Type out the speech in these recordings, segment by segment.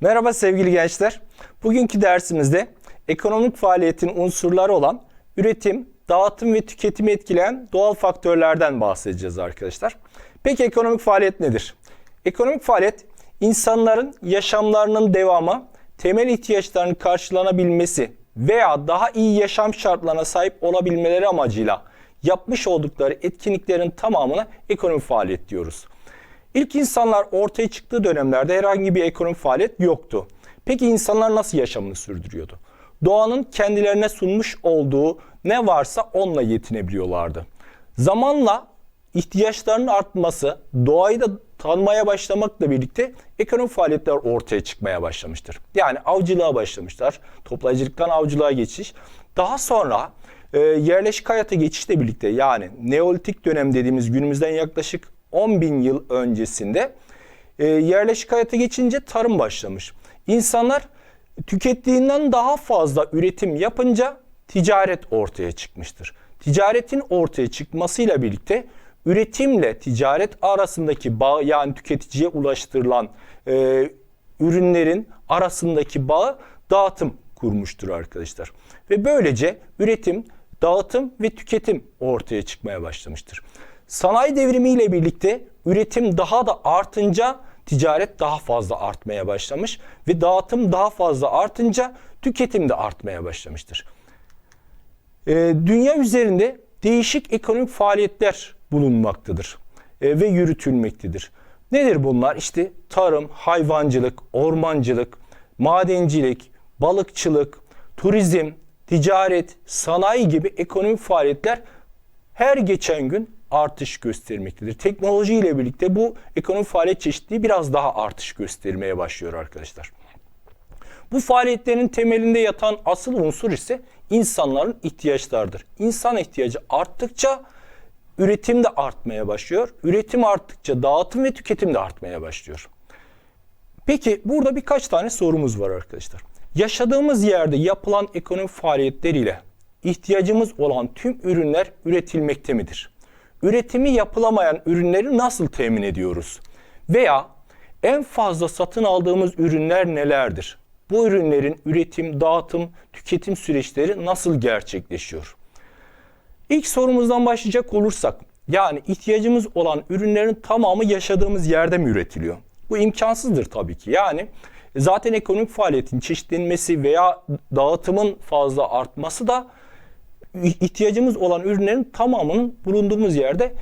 Merhaba sevgili gençler. Bugünkü dersimizde ekonomik faaliyetin unsurları olan üretim, dağıtım ve tüketimi etkileyen doğal faktörlerden bahsedeceğiz arkadaşlar. Peki ekonomik faaliyet nedir? Ekonomik faaliyet insanların yaşamlarının devamı, temel ihtiyaçlarının karşılanabilmesi veya daha iyi yaşam şartlarına sahip olabilmeleri amacıyla yapmış oldukları etkinliklerin tamamına ekonomik faaliyet diyoruz. İlk insanlar ortaya çıktığı dönemlerde herhangi bir ekonomik faaliyet yoktu. Peki insanlar nasıl yaşamını sürdürüyordu? Doğanın kendilerine sunmuş olduğu ne varsa onunla yetinebiliyorlardı. Zamanla ihtiyaçlarının artması, doğayı da tanımaya başlamakla birlikte ekonomik faaliyetler ortaya çıkmaya başlamıştır. Yani avcılığa başlamışlar. Toplayıcılıktan avcılığa geçiş. Daha sonra e, yerleşik hayata geçişle birlikte yani Neolitik dönem dediğimiz günümüzden yaklaşık 10 bin yıl öncesinde e, yerleşik hayata geçince tarım başlamış. İnsanlar tükettiğinden daha fazla üretim yapınca ticaret ortaya çıkmıştır. Ticaretin ortaya çıkmasıyla birlikte üretimle ticaret arasındaki bağ yani tüketiciye ulaştırılan e, ürünlerin arasındaki bağı dağıtım kurmuştur arkadaşlar. Ve böylece üretim, dağıtım ve tüketim ortaya çıkmaya başlamıştır. Sanayi devrimiyle birlikte üretim daha da artınca ticaret daha fazla artmaya başlamış ve dağıtım daha fazla artınca tüketim de artmaya başlamıştır. Ee, dünya üzerinde değişik ekonomik faaliyetler bulunmaktadır e, ve yürütülmektedir. Nedir bunlar? İşte tarım, hayvancılık, ormancılık, madencilik, balıkçılık, turizm, ticaret, sanayi gibi ekonomik faaliyetler her geçen gün artış göstermektedir. Teknoloji ile birlikte bu ekonomik faaliyet çeşitliliği biraz daha artış göstermeye başlıyor arkadaşlar. Bu faaliyetlerin temelinde yatan asıl unsur ise insanların ihtiyaçlarıdır. İnsan ihtiyacı arttıkça üretim de artmaya başlıyor. Üretim arttıkça dağıtım ve tüketim de artmaya başlıyor. Peki burada birkaç tane sorumuz var arkadaşlar. Yaşadığımız yerde yapılan ekonomik faaliyetler ile ihtiyacımız olan tüm ürünler üretilmekte midir? Üretimi yapılamayan ürünleri nasıl temin ediyoruz? Veya en fazla satın aldığımız ürünler nelerdir? Bu ürünlerin üretim, dağıtım, tüketim süreçleri nasıl gerçekleşiyor? İlk sorumuzdan başlayacak olursak, yani ihtiyacımız olan ürünlerin tamamı yaşadığımız yerde mi üretiliyor? Bu imkansızdır tabii ki. Yani zaten ekonomik faaliyetin çeşitlenmesi veya dağıtımın fazla artması da ihtiyacımız olan ürünlerin tamamının bulunduğumuz yerde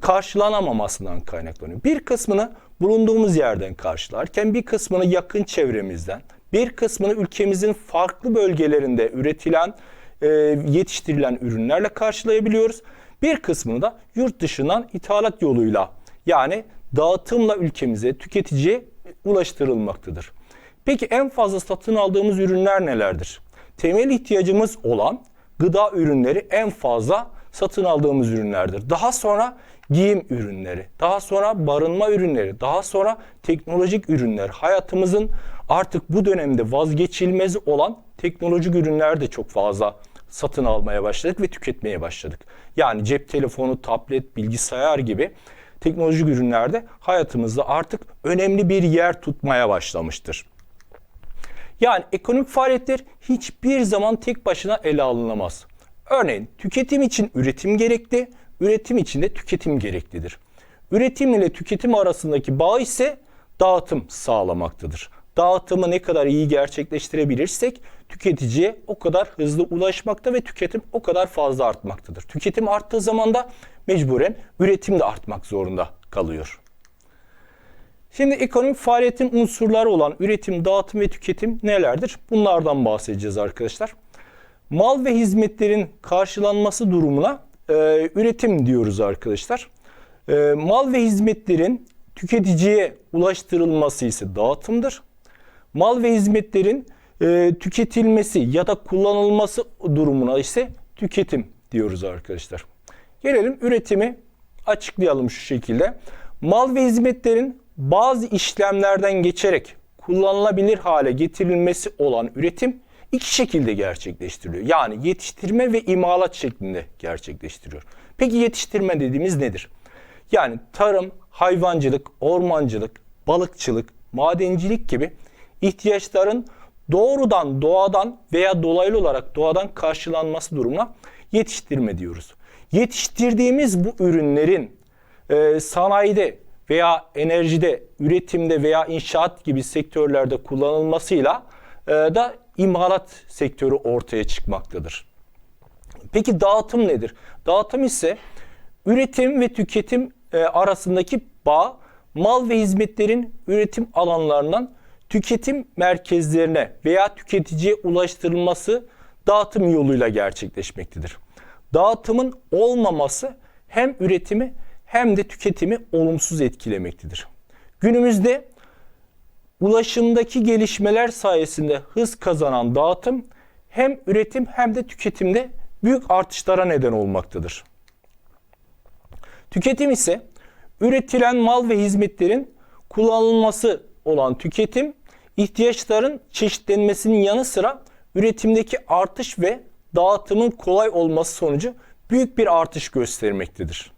karşılanamamasından kaynaklanıyor. Bir kısmını bulunduğumuz yerden karşılarken bir kısmını yakın çevremizden, bir kısmını ülkemizin farklı bölgelerinde üretilen, e, yetiştirilen ürünlerle karşılayabiliyoruz. Bir kısmını da yurt dışından ithalat yoluyla yani dağıtımla ülkemize, tüketiciye ulaştırılmaktadır. Peki en fazla satın aldığımız ürünler nelerdir? Temel ihtiyacımız olan gıda ürünleri en fazla satın aldığımız ürünlerdir. Daha sonra giyim ürünleri, daha sonra barınma ürünleri, daha sonra teknolojik ürünler. Hayatımızın artık bu dönemde vazgeçilmezi olan teknolojik ürünler de çok fazla satın almaya başladık ve tüketmeye başladık. Yani cep telefonu, tablet, bilgisayar gibi teknolojik ürünlerde hayatımızda artık önemli bir yer tutmaya başlamıştır. Yani ekonomik faaliyetler hiçbir zaman tek başına ele alınamaz. Örneğin tüketim için üretim gerekli, üretim için de tüketim gereklidir. Üretim ile tüketim arasındaki bağ ise dağıtım sağlamaktadır. Dağıtımı ne kadar iyi gerçekleştirebilirsek tüketiciye o kadar hızlı ulaşmakta ve tüketim o kadar fazla artmaktadır. Tüketim arttığı zaman da mecburen üretim de artmak zorunda kalıyor. Şimdi ekonomik faaliyetin unsurları olan üretim, dağıtım ve tüketim nelerdir? Bunlardan bahsedeceğiz arkadaşlar. Mal ve hizmetlerin karşılanması durumuna e, üretim diyoruz arkadaşlar. E, mal ve hizmetlerin tüketiciye ulaştırılması ise dağıtımdır. Mal ve hizmetlerin e, tüketilmesi ya da kullanılması durumuna ise tüketim diyoruz arkadaşlar. Gelelim üretimi açıklayalım şu şekilde. Mal ve hizmetlerin bazı işlemlerden geçerek kullanılabilir hale getirilmesi olan üretim iki şekilde gerçekleştiriliyor. Yani yetiştirme ve imalat şeklinde gerçekleştiriyor. Peki yetiştirme dediğimiz nedir? Yani tarım, hayvancılık, ormancılık, balıkçılık, madencilik gibi ihtiyaçların doğrudan doğadan veya dolaylı olarak doğadan karşılanması durumuna yetiştirme diyoruz. Yetiştirdiğimiz bu ürünlerin e, sanayide veya enerjide, üretimde veya inşaat gibi sektörlerde kullanılmasıyla e, da imalat sektörü ortaya çıkmaktadır. Peki dağıtım nedir? Dağıtım ise üretim ve tüketim e, arasındaki bağ mal ve hizmetlerin üretim alanlarından tüketim merkezlerine veya tüketiciye ulaştırılması dağıtım yoluyla gerçekleşmektedir. Dağıtımın olmaması hem üretimi hem de tüketimi olumsuz etkilemektedir. Günümüzde ulaşımdaki gelişmeler sayesinde hız kazanan dağıtım hem üretim hem de tüketimde büyük artışlara neden olmaktadır. Tüketim ise üretilen mal ve hizmetlerin kullanılması olan tüketim, ihtiyaçların çeşitlenmesinin yanı sıra üretimdeki artış ve dağıtımın kolay olması sonucu büyük bir artış göstermektedir.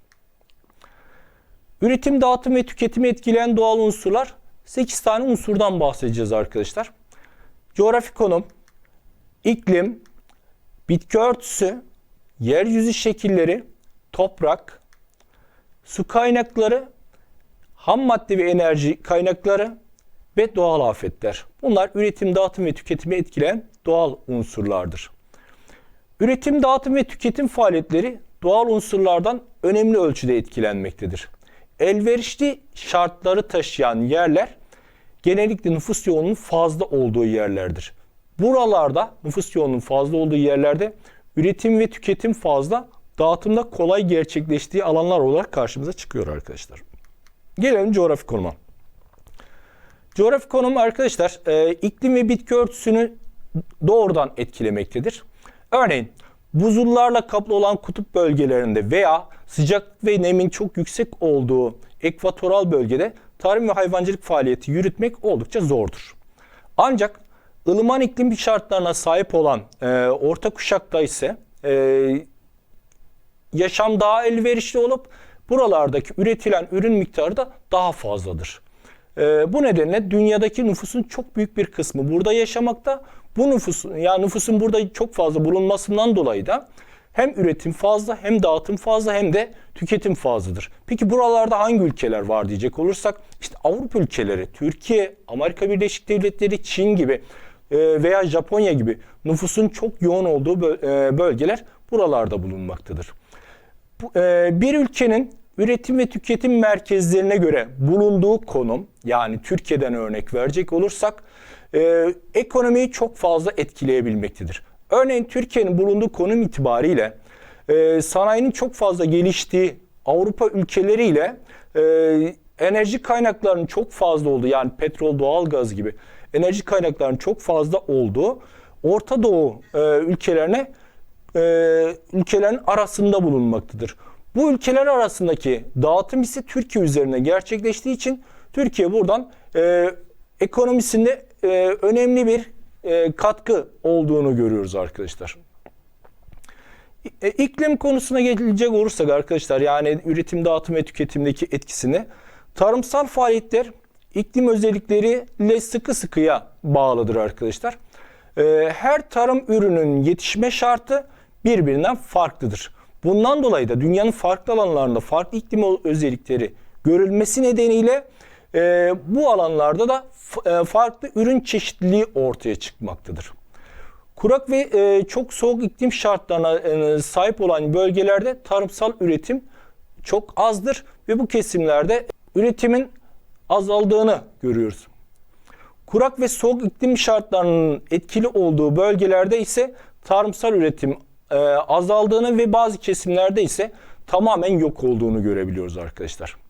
Üretim, dağıtım ve tüketimi etkileyen doğal unsurlar 8 tane unsurdan bahsedeceğiz arkadaşlar. Coğrafi konum, iklim, bitki örtüsü, yeryüzü şekilleri, toprak, su kaynakları, ham madde ve enerji kaynakları ve doğal afetler. Bunlar üretim, dağıtım ve tüketimi etkileyen doğal unsurlardır. Üretim, dağıtım ve tüketim faaliyetleri doğal unsurlardan önemli ölçüde etkilenmektedir. Elverişli şartları taşıyan yerler genellikle nüfus yoğunluğunun fazla olduğu yerlerdir. Buralarda nüfus yoğunluğunun fazla olduğu yerlerde üretim ve tüketim fazla, dağıtımda kolay gerçekleştiği alanlar olarak karşımıza çıkıyor arkadaşlar. Gelelim coğrafi konuma. Coğrafi konum arkadaşlar e, iklim ve bitki örtüsünü doğrudan etkilemektedir. Örneğin buzullarla kaplı olan kutup bölgelerinde veya sıcak ve nemin çok yüksek olduğu ekvatoral bölgede tarım ve hayvancılık faaliyeti yürütmek oldukça zordur. Ancak ılıman iklim şartlarına sahip olan e, orta kuşakta ise e, yaşam daha elverişli olup buralardaki üretilen ürün miktarı da daha fazladır. E, bu nedenle dünyadaki nüfusun çok büyük bir kısmı burada yaşamakta. Bu nüfusun yani nüfusun burada çok fazla bulunmasından dolayı da hem üretim fazla hem dağıtım fazla hem de tüketim fazladır. Peki buralarda hangi ülkeler var diyecek olursak işte Avrupa ülkeleri, Türkiye, Amerika Birleşik Devletleri, Çin gibi e, veya Japonya gibi nüfusun çok yoğun olduğu e, bölgeler buralarda bulunmaktadır. E, bir ülkenin üretim ve tüketim merkezlerine göre bulunduğu konum yani Türkiye'den örnek verecek olursak ekonomiyi çok fazla etkileyebilmektedir. Örneğin Türkiye'nin bulunduğu konum itibariyle sanayinin çok fazla geliştiği Avrupa ülkeleriyle enerji kaynaklarının çok fazla olduğu yani petrol, doğalgaz gibi enerji kaynaklarının çok fazla olduğu Orta Doğu e, ülkelerine e, ülkelerin arasında bulunmaktadır. Bu ülkeler arasındaki dağıtım ise Türkiye üzerine gerçekleştiği için Türkiye buradan e, ekonomisinde e, önemli bir e, katkı olduğunu görüyoruz arkadaşlar. E, iklim konusuna gelecek olursak arkadaşlar yani üretim, dağıtım ve tüketimdeki etkisini tarımsal faaliyetler iklim özellikleriyle sıkı sıkıya bağlıdır arkadaşlar. Ee, her tarım ürünün yetişme şartı birbirinden farklıdır. Bundan dolayı da dünyanın farklı alanlarında farklı iklim özellikleri görülmesi nedeniyle e, bu alanlarda da e, farklı ürün çeşitliliği ortaya çıkmaktadır. Kurak ve e, çok soğuk iklim şartlarına sahip olan bölgelerde tarımsal üretim çok azdır ve bu kesimlerde üretimin azaldığını görüyoruz. Kurak ve soğuk iklim şartlarının etkili olduğu bölgelerde ise tarımsal üretim e, azaldığını ve bazı kesimlerde ise tamamen yok olduğunu görebiliyoruz arkadaşlar.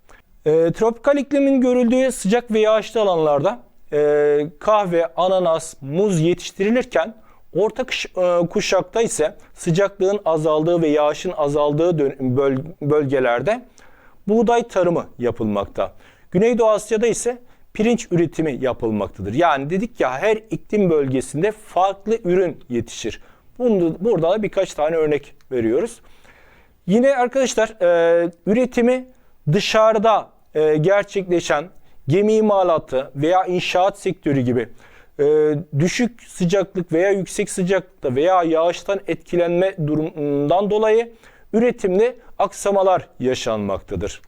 E, tropikal iklimin görüldüğü sıcak ve yağışlı alanlarda e, kahve, ananas, muz yetiştirilirken orta kış, e, kuşakta ise sıcaklığın azaldığı ve yağışın azaldığı böl bölgelerde buğday tarımı yapılmakta. Güneydoğu Asya'da ise pirinç üretimi yapılmaktadır. Yani dedik ya her iklim bölgesinde farklı ürün yetişir. Bunu, burada da birkaç tane örnek veriyoruz. Yine arkadaşlar e, üretimi dışarıda e, gerçekleşen gemi imalatı veya inşaat sektörü gibi e, düşük sıcaklık veya yüksek sıcaklıkta veya yağıştan etkilenme durumundan dolayı üretimde aksamalar yaşanmaktadır.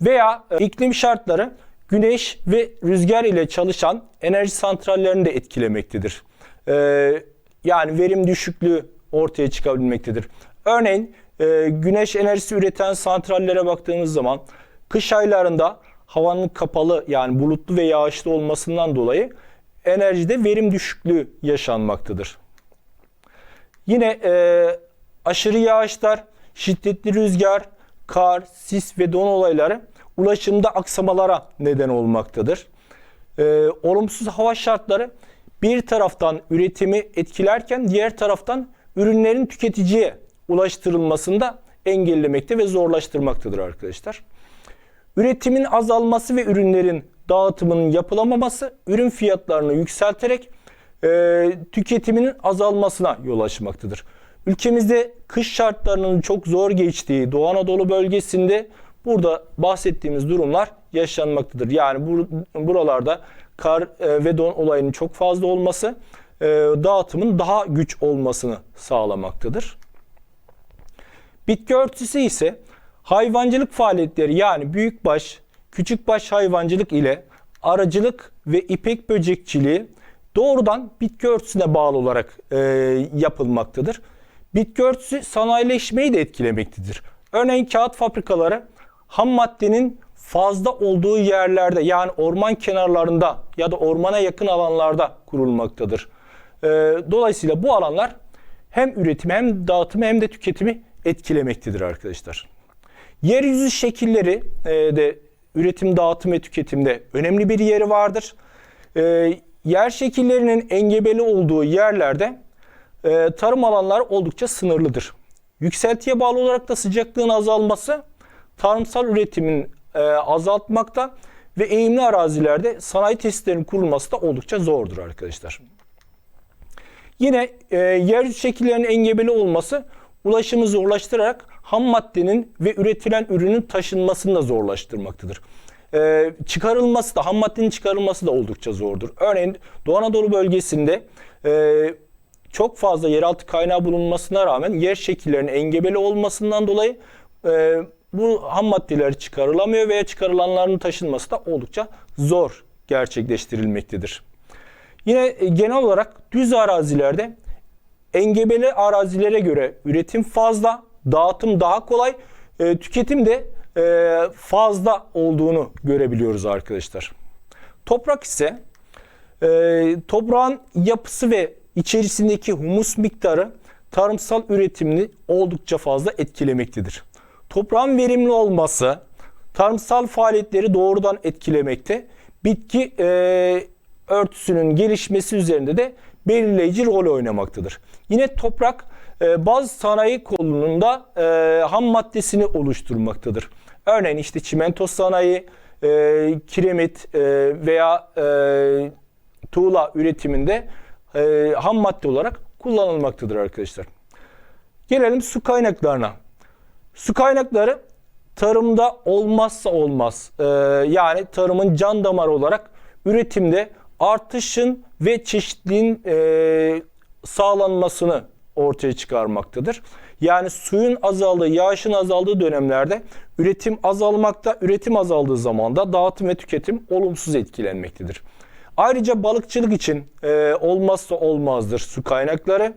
Veya e, iklim şartları güneş ve rüzgar ile çalışan enerji santrallerini de etkilemektedir. Yani verim düşüklüğü ortaya çıkabilmektedir. Örneğin güneş enerjisi üreten santrallere baktığımız zaman kış aylarında havanın kapalı yani bulutlu ve yağışlı olmasından dolayı enerjide verim düşüklüğü yaşanmaktadır. Yine e, aşırı yağışlar, şiddetli rüzgar, kar, sis ve don olayları ulaşımda aksamalara neden olmaktadır. E, olumsuz hava şartları bir taraftan üretimi etkilerken diğer taraftan ürünlerin tüketiciye ulaştırılmasında engellemekte ve zorlaştırmaktadır arkadaşlar. Üretimin azalması ve ürünlerin dağıtımının yapılamaması ürün fiyatlarını yükselterek e, tüketiminin azalmasına yol açmaktadır. Ülkemizde kış şartlarının çok zor geçtiği Doğu Anadolu bölgesinde burada bahsettiğimiz durumlar yaşanmaktadır. Yani bur buralarda kar e, ve don olayının çok fazla olması e, dağıtımın daha güç olmasını sağlamaktadır. Bitki örtüsü ise hayvancılık faaliyetleri yani büyükbaş, küçükbaş hayvancılık ile aracılık ve ipek böcekçiliği doğrudan bitki örtüsüne bağlı olarak e, yapılmaktadır. Bitki örtüsü sanayileşmeyi de etkilemektedir. Örneğin kağıt fabrikaları ham maddenin fazla olduğu yerlerde yani orman kenarlarında ya da ormana yakın alanlarda kurulmaktadır. E, dolayısıyla bu alanlar hem üretimi hem dağıtımı hem de tüketimi etkilemektedir arkadaşlar. Yeryüzü şekilleri e, de üretim, dağıtım ve tüketimde önemli bir yeri vardır. E, yer şekillerinin engebeli olduğu yerlerde e, tarım alanları oldukça sınırlıdır. Yükseltiye bağlı olarak da sıcaklığın azalması tarımsal üretimin azaltmakta ve eğimli arazilerde sanayi tesislerinin kurulması da oldukça zordur arkadaşlar. Yine e, yeryüzü şekillerinin engebeli olması ulaşımı zorlaştırarak ham maddenin ve üretilen ürünün taşınmasını da zorlaştırmaktadır. Ee, çıkarılması da, ham maddenin çıkarılması da oldukça zordur. Örneğin Doğu Anadolu bölgesinde e, çok fazla yeraltı kaynağı bulunmasına rağmen yer şekillerinin engebeli olmasından dolayı e, bu ham maddeler çıkarılamıyor veya çıkarılanların taşınması da oldukça zor gerçekleştirilmektedir. Yine e, genel olarak düz arazilerde engebeli arazilere göre üretim fazla, dağıtım daha kolay, e, tüketim de e, fazla olduğunu görebiliyoruz arkadaşlar. Toprak ise e, toprağın yapısı ve içerisindeki humus miktarı tarımsal üretimini oldukça fazla etkilemektedir. Toprağın verimli olması tarımsal faaliyetleri doğrudan etkilemekte. Bitki e, örtüsünün gelişmesi üzerinde de belirleyici rol oynamaktadır. Yine toprak e, bazı sanayi kolununda e, ham maddesini oluşturmaktadır. Örneğin işte çimento sanayi, e, kiremit veya tuğla üretiminde ham madde olarak kullanılmaktadır arkadaşlar. Gelelim su kaynaklarına. Su kaynakları tarımda olmazsa olmaz. Yani tarımın can damarı olarak üretimde artışın ve çeşitliliğin e, sağlanmasını ortaya çıkarmaktadır. Yani suyun azaldığı, yağışın azaldığı dönemlerde üretim azalmakta, üretim azaldığı zaman da dağıtım ve tüketim olumsuz etkilenmektedir. Ayrıca balıkçılık için e, olmazsa olmazdır su kaynakları.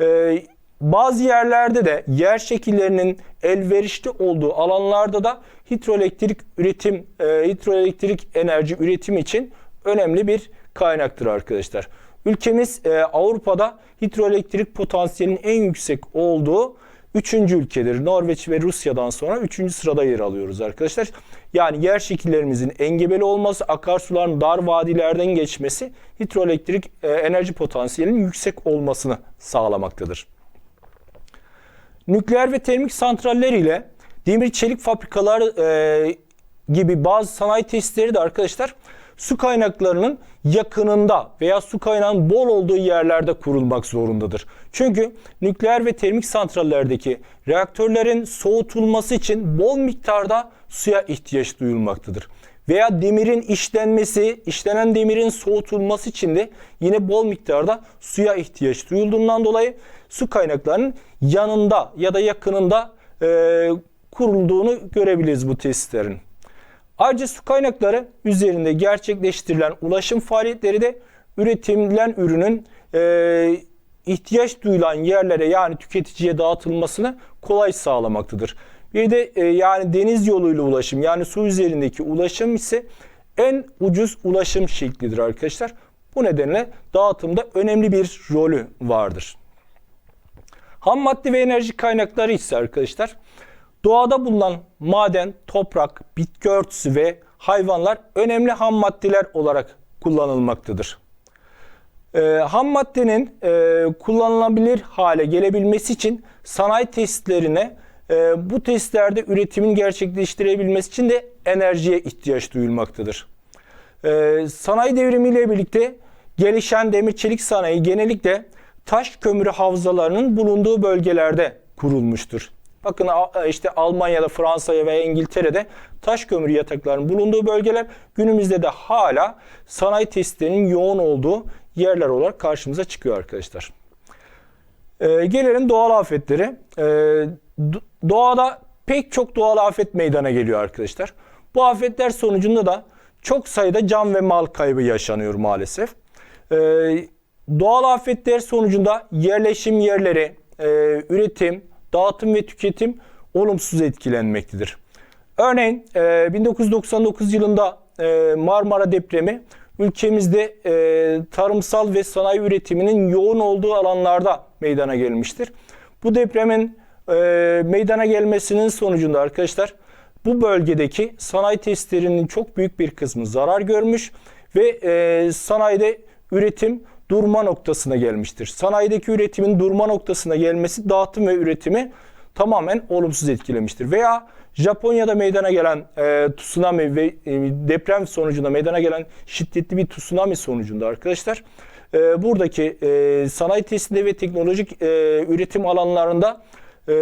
E, bazı yerlerde de yer şekillerinin elverişli olduğu alanlarda da hidroelektrik üretim, e, hidroelektrik enerji üretim için önemli bir kaynaktır arkadaşlar. Ülkemiz e, Avrupa'da hidroelektrik potansiyelinin en yüksek olduğu üçüncü ülkedir. Norveç ve Rusya'dan sonra üçüncü sırada yer alıyoruz arkadaşlar. Yani yer şekillerimizin engebeli olması, akarsuların dar vadilerden geçmesi hidroelektrik e, enerji potansiyelinin yüksek olmasını sağlamaktadır. Nükleer ve termik santraller ile demir çelik fabrikalar e, gibi bazı sanayi tesisleri de arkadaşlar su kaynaklarının yakınında veya su kaynağının bol olduğu yerlerde kurulmak zorundadır. Çünkü nükleer ve termik santrallerdeki reaktörlerin soğutulması için bol miktarda suya ihtiyaç duyulmaktadır. veya demirin işlenmesi, işlenen demirin soğutulması için de yine bol miktarda suya ihtiyaç duyulduğundan dolayı su kaynaklarının yanında ya da yakınında e, kurulduğunu görebiliriz bu tesislerin. Ayrıca su kaynakları üzerinde gerçekleştirilen ulaşım faaliyetleri de üretilen ürünün e, ihtiyaç duyulan yerlere yani tüketiciye dağıtılmasını kolay sağlamaktadır. Bir de e, yani deniz yoluyla ulaşım yani su üzerindeki ulaşım ise en ucuz ulaşım şeklidir arkadaşlar. Bu nedenle dağıtımda önemli bir rolü vardır. Ham madde ve enerji kaynakları ise arkadaşlar doğada bulunan maden, toprak, bitki örtüsü ve hayvanlar önemli ham maddeler olarak kullanılmaktadır. Ee, ham maddenin e, kullanılabilir hale gelebilmesi için sanayi tesislerine e, bu tesislerde üretimin gerçekleştirebilmesi için de enerjiye ihtiyaç duyulmaktadır. Ee, sanayi devrimiyle birlikte gelişen demir çelik sanayi genellikle taş kömürü havzalarının bulunduğu bölgelerde kurulmuştur. Bakın a- işte Almanya'da, Fransa'ya veya İngiltere'de taş kömürü yataklarının bulunduğu bölgeler günümüzde de hala sanayi tesislerinin yoğun olduğu yerler olarak karşımıza çıkıyor arkadaşlar. Ee, gelelim doğal afetleri. Ee, do- doğada pek çok doğal afet meydana geliyor arkadaşlar. Bu afetler sonucunda da çok sayıda can ve mal kaybı yaşanıyor maalesef. Ee, doğal afetler sonucunda yerleşim yerleri, e, üretim, dağıtım ve tüketim olumsuz etkilenmektedir. Örneğin e, 1999 yılında e, Marmara depremi ülkemizde e, tarımsal ve sanayi üretiminin yoğun olduğu alanlarda meydana gelmiştir. Bu depremin e, meydana gelmesinin sonucunda arkadaşlar bu bölgedeki sanayi tesislerinin çok büyük bir kısmı zarar görmüş ve e, sanayide üretim durma noktasına gelmiştir. Sanayideki üretimin durma noktasına gelmesi dağıtım ve üretimi tamamen olumsuz etkilemiştir. Veya Japonya'da meydana gelen e, tsunami ve e, deprem sonucunda meydana gelen şiddetli bir tsunami sonucunda arkadaşlar e, buradaki e, sanayi tesisinde ve teknolojik e, üretim alanlarında e,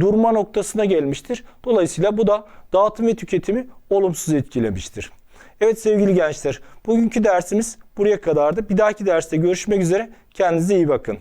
durma noktasına gelmiştir. Dolayısıyla bu da dağıtım ve tüketimi olumsuz etkilemiştir. Evet sevgili gençler, bugünkü dersimiz buraya kadardı. Bir dahaki derste görüşmek üzere. Kendinize iyi bakın.